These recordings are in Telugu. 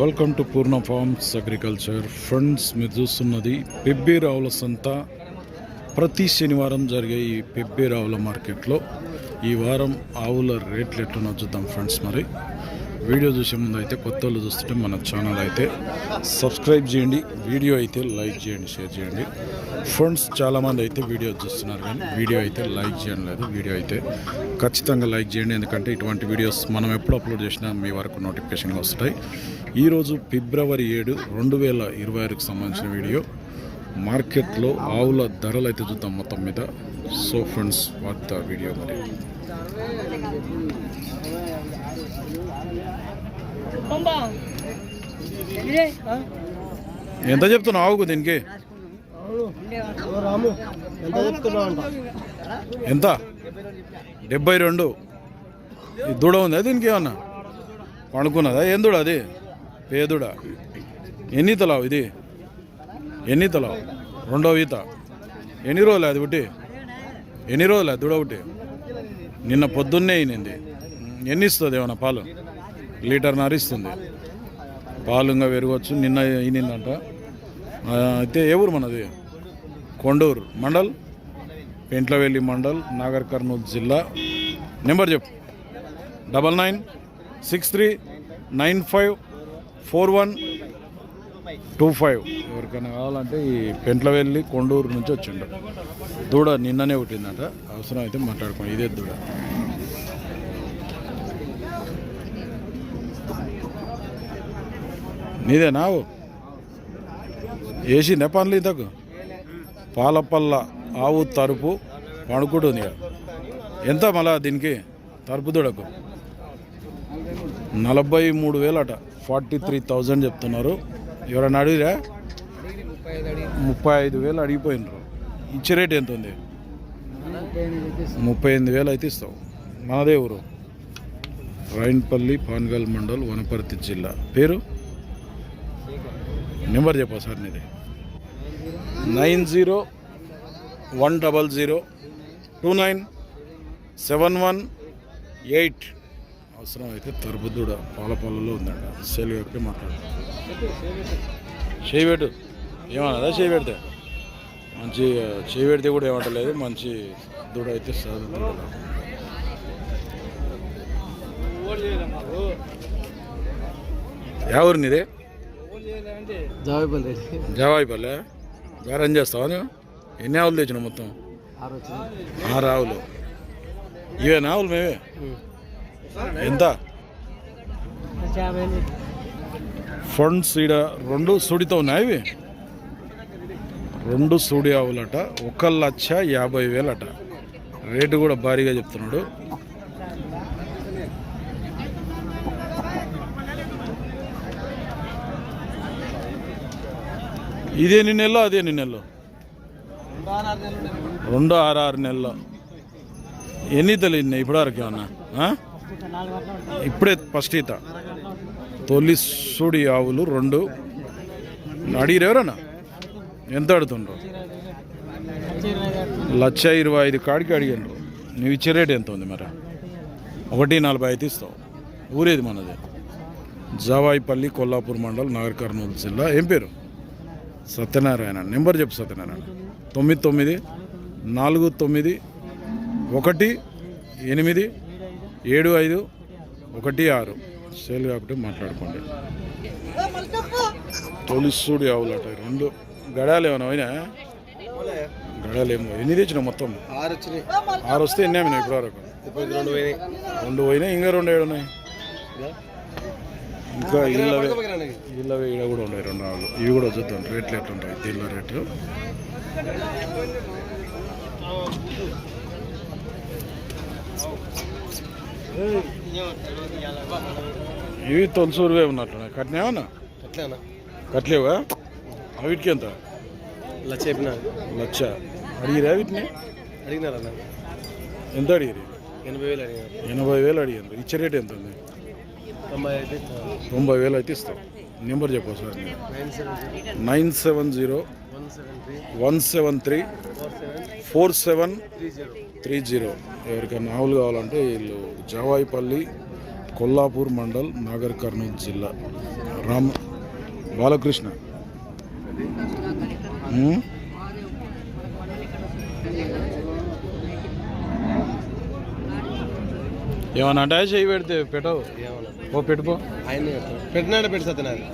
Welcome to Purna farms agriculture friends మీరు చూస్తున్నది పెబ్బేరావుల సంత. ప్రతి శనివారం జరిగే ఈ పెబ్బేరావుల మార్కెట్లో ఈ వారం ఆవుల రేట్లు ఎట్లున్నా చూద్దాం ఫ్రెండ్స్ మరి. వీడియో చూసే ముందు అయితే కొత్త వాళ్ళు చూస్తుంటే మన ఛానల్ అయితే సబ్స్క్రైబ్ చేయండి వీడియో అయితే లైక్ చేయండి షేర్ చేయండి. ఫ్రెండ్స్ చాలామంది అయితే వీడియో చూస్తున్నారు కానీ వీడియో అయితే లైక్ చేయడం లేదు. వీడియో అయితే ఖచ్చితంగా లైక్ చేయండి ఎందుకంటే ఇటువంటి వీడియోస్ మనం ఎప్పుడు అప్లోడ్ చేసినా మీ వరకు నోటిఫికేషన్లు వస్తాయి. ఈరోజు ఫిబ్రవరి ఏడు రెండు వేల ఇరవై ఆరుకు సంబంధించిన వీడియో. మార్కెట్లో ఆవుల ధరలు అయితే చూద్దాం మొత్తం మీద. సో ఫ్రెండ్స్ వాట్ వీడియో మరి. ఎంత చెప్తున్నావు ఆవుకు దీనికి? ఎంత? డెబ్బై రెండు. దూడ ఉందా దీనికి ఏమన్నా? పండుకున్నదా? ఏం దూడ అది? పేదుడా. ఎన్ని తలావు ఇది? ఎన్ని తలావు? రెండో ఈత. ఎన్ని రోజులు అది ఒకటి ఎన్ని రోజులు అది దూడ ఒకటి నిన్న పొద్దున్నే అయినింది ఎన్ని ఇస్తుంది ఏమన్నా పాలు? లీటర్ నరిస్తుంది పాలు ఇంకా పెరగవచ్చు నిన్న అయినిందంట అయితే ఏ ఊరు మనది? కొండూరు. మండల్? పెంట్లవెల్లి మండల్ నాగర్ కర్నూలు జిల్లా. నెంబర్ చెప్పు. Double nine six three nine five four one two five. ఎవరికైనా కావాలంటే ఈ పెంట్లవెల్లి కొండూరు నుంచి వచ్చిండు. దూడ నిన్ననే పుట్టిందట. అవసరం అయితే మాట్లాడుకోండి ఇదే దూడ. నీదేనా ఏసీ వేసిందే పనులు ఇంతకు? పాలపల్ల ఆవు తరుపు పడుకుంటుంది ఇక. ఎంత మళ్ళా దీనికి? తరుపు దూడకు? నలభై మూడు వేలు అట ఫార్టీ త్రీ థౌజండ్ చెప్తున్నారు. ఎవరైనా అడిగిరా? ముప్పై ఐదు వేలు అడిగిపోయినరు. ఇచ్చే రేట్ ఎంత ఉంది ముప్పై ఎనిమిది వేలు అయితే ఇస్తావు మనదే ఊరు. రాయన్పల్లి పాన్గల్ మండల్ వనపర్తి జిల్లా. పేరు? నెంబర్ చెప్పా సార్ నీది. Nine zero one double zero two nine seven one eight అవసరం అయితే తరబుద్దుడ పాలపల్లలో ఉందంట. సెల్ చెప్పి మాట్లాడు చేయి పెట్టు ఏమన్నదా చేయి పెడితే మంచి చేయి పెడితే కూడా ఏమంటలేదు. మంచి దూడ అయితే ఎవరు నీదే? జావేపల్లి. రెడ్డి జవాయి పల్లె బేరం చేస్తావా నువ్వు? ఎన్ని ఆవులు తెచ్చినావు మొత్తం? ఆరు ఆవులు. ఇవేనా ఆవులు మేవే? ఎంత? ఫండ్స్ ఈడ రెండు సుడితో ఉన్నాయి ఇవి? రెండు సుడి ఆవులట ఒక లక్ష యాభై వేలట. రేటు కూడా భారీగా చెప్తున్నాడు. ఇది నెలలో అది నెలలో? రెండు ఆరు ఆరు నెలలు. ఎన్ని తెలియదు ఇప్పుడు వరకు ఏమన్నా? ఇప్పుడే ఫస్ట్ ఈత. తొలి సూడి ఆవులు రెండు. అడిగిరు ఎవరన్నా? ఎంత అడుతుండ్రు లక్ష ఇరవై ఐదు కాడికి అడిగిండ్రు. నువ్వు ఇచ్చే రేట్ ఎంత ఉంది మరి? ఒకటి నలభై ఐదు ఇస్తావు. ఊరేది మనది? జవాయిపల్లి కొల్లాపూర్ మండల్ నాగర్ కర్నూలు జిల్లా. ఏం పేరు? సత్యనారాయణ. నెంబర్ చెప్పు సత్యనారాయణ. తొమ్మిది తొమ్మిది నాలుగు తొమ్మిది ఒకటి ఎనిమిది ఏడు ఐదు ఒకటి ఆరు. సేల్ కాబట్టి మాట్లాడుకోండి. తొలిసూడి ఆవులట రెండు. గడాలు ఏమైనా అయినా గడాలు ఏమో ఎన్ని తెచ్చినావు మొత్తం? ఆరు వస్తే ఎన్ని అమ్మినావు ఇప్పటి వరకు ఇప్పుడు రెండు పోయినాయి. ఇంకా రెండు ఏడు ఉన్నాయి. ఇంకా? ఇళ్ళవే ఇళ్ళవే ఈడ కూడా ఉన్నాయి రెండు ఆవులు. ఇవి కూడా చూద్దాం. రేట్లు ఎట్లుంటాయి దీనిలో రేట్లు ఇవి తొలసూరువే ఉన్నట్టున్నాయి కట్టినావన్నా ఎట్లా కట్టలేవా? వీటికి ఎంత? లక్ష చెప్పిన. లక్ష అడిగిరా వీటిని? అడిగినారన్న ఎంత అడిగిరి ఎనభై వేలు అడిగినారు ఎనభై వేలు అడిగారు ఇచ్చే రేట్ ఎంత ఉంది? తొంభై తొంభై వేలు అయితే ఇస్తాం. నెంబర్ చెప్పు sir nine seven zero. One seven three. One seven three four seven four seven three zero. ఎవరికైనా ఆవులు కావాలంటే వీళ్ళు జవాయిపల్లి కొల్లాపూర్ మండల్ నాగర్ కర్నూలు జిల్లా. రామ్ బాలకృష్ణ? ఏమన్నా అంటే చేయి పెడితే పెట్టవు. ఓ పెట్టుకో ఆయన పెట్టినాడు పెట్టి సత్యనారాయణ.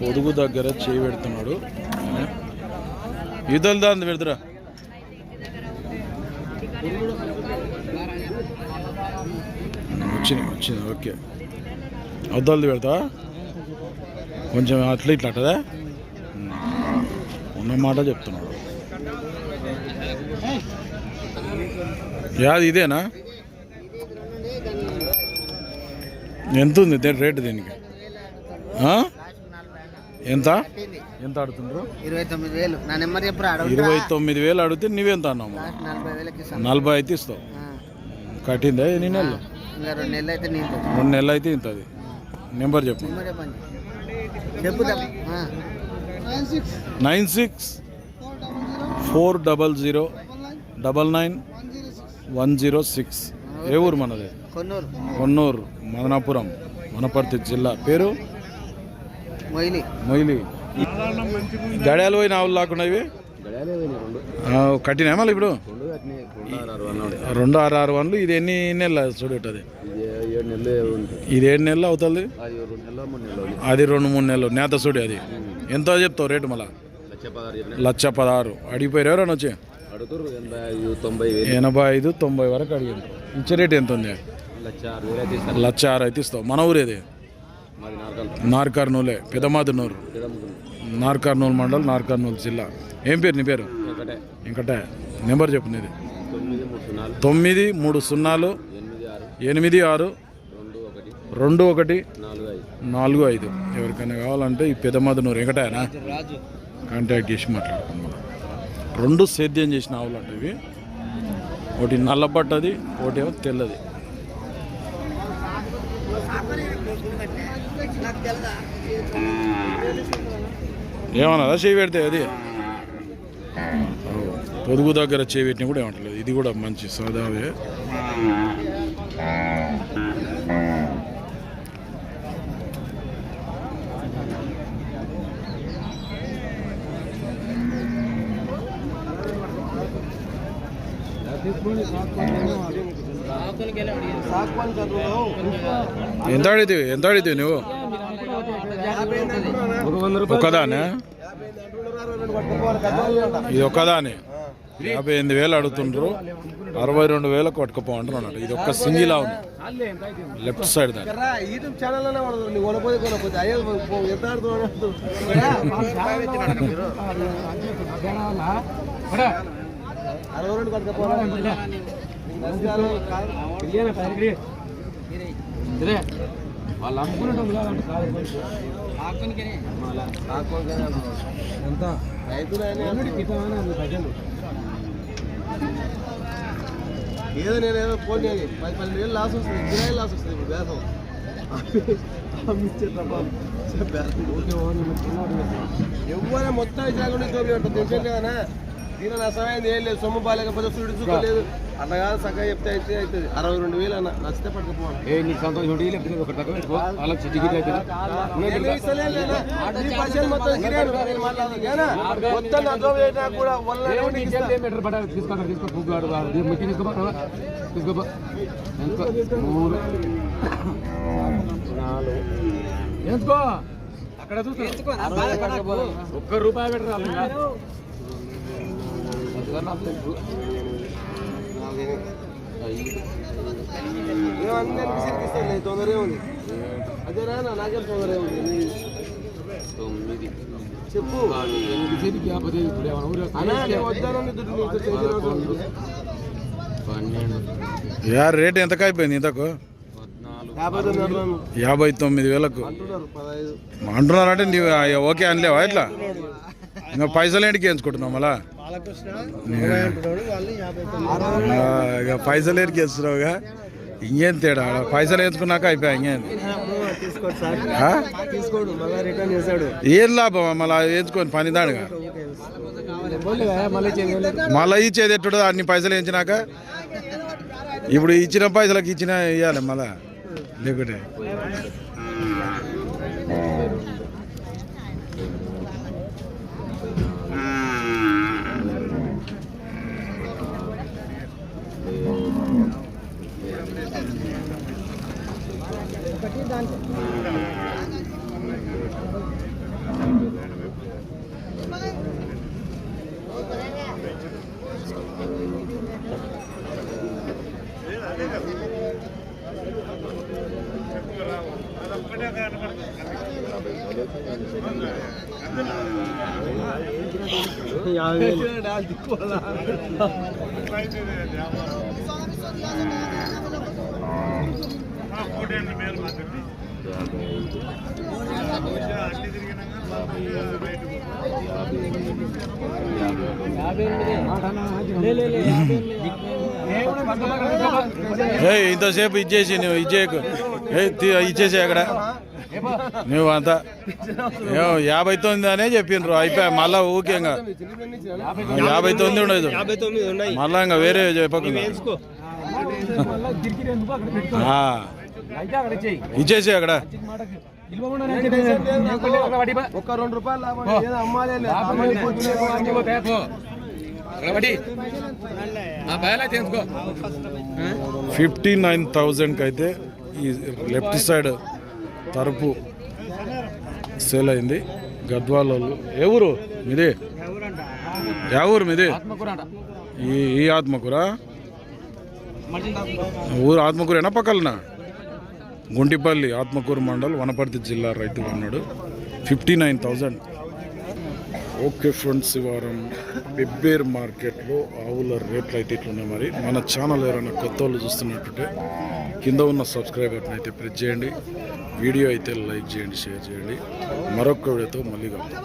పొదుగు దగ్గర చేయి పెడుతున్నాడు. ఈతలు దాన్ని పెడతారా? వచ్చినాయి వచ్చింది ఓకే. అద్దాలది పెడతా కొంచెం అట్లా ఇట్లా అట్టదా ఉన్న మాట చెప్తున్నాడు. యాది ఇదేనా? ఎంత ఉంది రేటు దీనికి? ఆ? ఎంత? ఎంత ఆడుతుండ్రు? ఇరవై తొమ్మిది వేలు. నా నెంబర్ చెప్పురా ఇరవై తొమ్మిది వేలు అడిగితే నువ్వెంత అన్నావు నలభై అయితే ఇస్తావు. కట్టిందా ఎన్ని నెలలు? రెండు నెలలు అయితే రెండు నెలలు అయితే ఇంతది నెంబర్ చెప్పు. నెంబర్ చెప్పు. Nine six four double zero double nine one zero six. ఏ ఊరు మనది? కొన్నూరు. కొన్నూరు మదనాపురం వనపర్తి జిల్లా. పేరు? మొయిలి. గడియాలు పోయిన ఆవులు లేకుండా ఇవి? కట్టినా మళ్ళీ ఇప్పుడు? రెండు ఆరు ఆరు వన్లు ఇది ఎన్ని నెలలు చూడటది? ఇది ఏడు నెలలు అవుతుంది? అది రెండు మూడు నెలలు నేత చూడు అది. ఎంత చెప్తావు రేటు మళ్ళా? లక్ష పదహారు అడిగిపోయారు ఎవరైనా వచ్చి? ఎనభై ఐదు తొంభై వరకు అడిగింది ఇచ్చే రేట్ ఎంత ఉంది? లక్ష ఆరు అయితే ఇస్తావు. మన ఊరేది నార్కర్నూలే పెదమాదునూరు. నార్కర్నూలు మండల్ నార్కర్నూలు జిల్లా. ఏం పేరు నీ పేరు? ఇంకటే నెంబర్ చెప్పు నీది. తొమ్మిది మూడు సున్నాలు. ఎనిమిది ఆరు. రెండు ఒకటి. నాలుగు ఐదు. ఎవరికైనా కావాలంటే ఈ పెదమాదునూరు. వెంకటేనా? రాజు కాంటాక్ట్ చేసి మాట్లాడుకుందాం రెండు సేద్యం చేసిన ఆవులు అంటే ఇవి. ఒకటి నల్లబడ్డది ఒకటి ఏమో తెల్లది. ఏమన్నా చేయి పెడితే అది? పొదుగు దగ్గర చేయి పెట్టిన కూడా ఏమంటలేదు. ఇది కూడా మంచి సదావే. ఎంత అడిగితే ఎంత అడిగితే నువ్వు? ఒక్కదానే? ఇది ఒక్కదానే. యాభై ఎనిమిది వేలు అడుగుతుండ్రు. అరవై రెండు వేలకు కొట్టుకుపో అంటున్నాడు ఇది ఒక్క సింగిల్ అవును లెఫ్ట్ సైడ్ దాని అరవై రెండు వాళ్ళు అమ్ముకునేటప్పుడు కాదంటే ఎంత రైతులైనా ఏదో నేను ఏదో ఫోన్ చేయాలి పది పన్నెండు వేలు లాస్ వస్తుంది ఇరవై లాస్ వస్తుంది ఇప్పుడు బేసం ఎవరైనా మొత్తం ఇచ్చాకుండా చూపి ఉంటుంది తెలిసిందే కదా? దీని నష్టమైంది ఏం లేదు. సొమ్ము బాగాలేకపోతే చూడు చూడలేదు అట్లా కాదు చక్కగా చెప్తే అయితే అవుతుంది. అరవై రెండు వేలు అన్న నచ్చితే పట్టుకుపోవాలి. ఏ నీకు సంతోషం ఉంటే లేకపోతే ఒక తక్కువ పెట్టుకో. వాళ్ళకి టికెట్ అవుతుంది. నేను ఇస్తలేను లేనా? ఈ పైసలు మొత్తం కిరాయి నేను మాట్లాడను. ఏనా? మొత్తం నా జోబు పెట్టినా కూడా. మీటర్ పడాలి? తీసుకో తీసుకో పుగ్గాడు ముఖ్య తీసుకోపో తీసుకోపో ఎంత? మూడు. నాలుగు. ఎంచుకో అక్కడ చూసుకో. ఒక్క రూపాయి పెట్టరు? వాళ్ళు అందుకని అదేనా నాకేం తొమ్మిది చెప్పు యా రేట్ ఎంత అయిపోయింది ఇంతకు? యాభై తొమ్మిది వేలకు. అంటున్నారు అంటున్నారంటే నీవు ఓకే అనలేవా ఇట్లా? ఇంకా పైసలు ఏంటికి ఎంచుకుంటున్నావు మళ్ళా? ఇక పైసలు ఏంటికి వేస్తున్నావుగా? ఇంకేం తేడా? పైసలు వేసుకున్నాక అయిపోయా ఇంకేం? ఏం లాభం? మళ్ళీ వేసుకొని పని దానిగా? మళ్ళీ చేయలేదు మళ్ళీ ఇచ్చేది ఎట్టుడు అన్ని పైసలు వేయించినాక? ఇప్పుడు ఇచ్చిన పైసలకు ఇచ్చిన ఇవ్వాలి మళ్ళా. లేకుంటే? యాభై వేలు. ఏ ఇంతసేపు ఇచ్చేసి నువ్వు ఇచ్చేయకు ఇచ్చేసి అక్కడ. నువ్వు అంతా యాభై తొమ్మిది అనే చెప్పిండ్రు. అయిపోయా మళ్ళా ఊకేంగా యాభై తొమ్మిది ఉండదు. మళ్ళా ఇంకా వేరే చెప్పకుండా. ఇచ్చేసి అక్కడ. ఒక్క రెండు రూపాయలు. ఫిఫ్టీ నైన్ థౌజండ్కి అయితే ఈ లెఫ్ట్ సైడ్ తరపు సేల్ అయింది. గద్వాల. ఏ ఊరు? మీది? యా ఊరు మీది? ఈ ఈ ఆత్మకూరా? ఊరు ఆత్మకూరేనా పక్కలనా? గుంటిపల్లి ఆత్మకూరు మండల్ వనపర్తి జిల్లా రైతు ఉన్నాడు fifty nine thousand okay friends ఈ వారం పెబ్బేర్ మార్కెట్లో ఆవుల రేట్లు అయితే ఇట్లున్నాయి మరి. మన ఛానల్ ఎవరైనా కొత్త వాళ్ళు చూస్తున్నట్టుంటే కింద ఉన్న సబ్స్క్రైబర్ని అయితే ప్రెస్ చేయండి. వీడియో అయితే లైక్ చేయండి షేర్ చేయండి. మరొక వీడియోతో మళ్ళీ కలుద్దాం.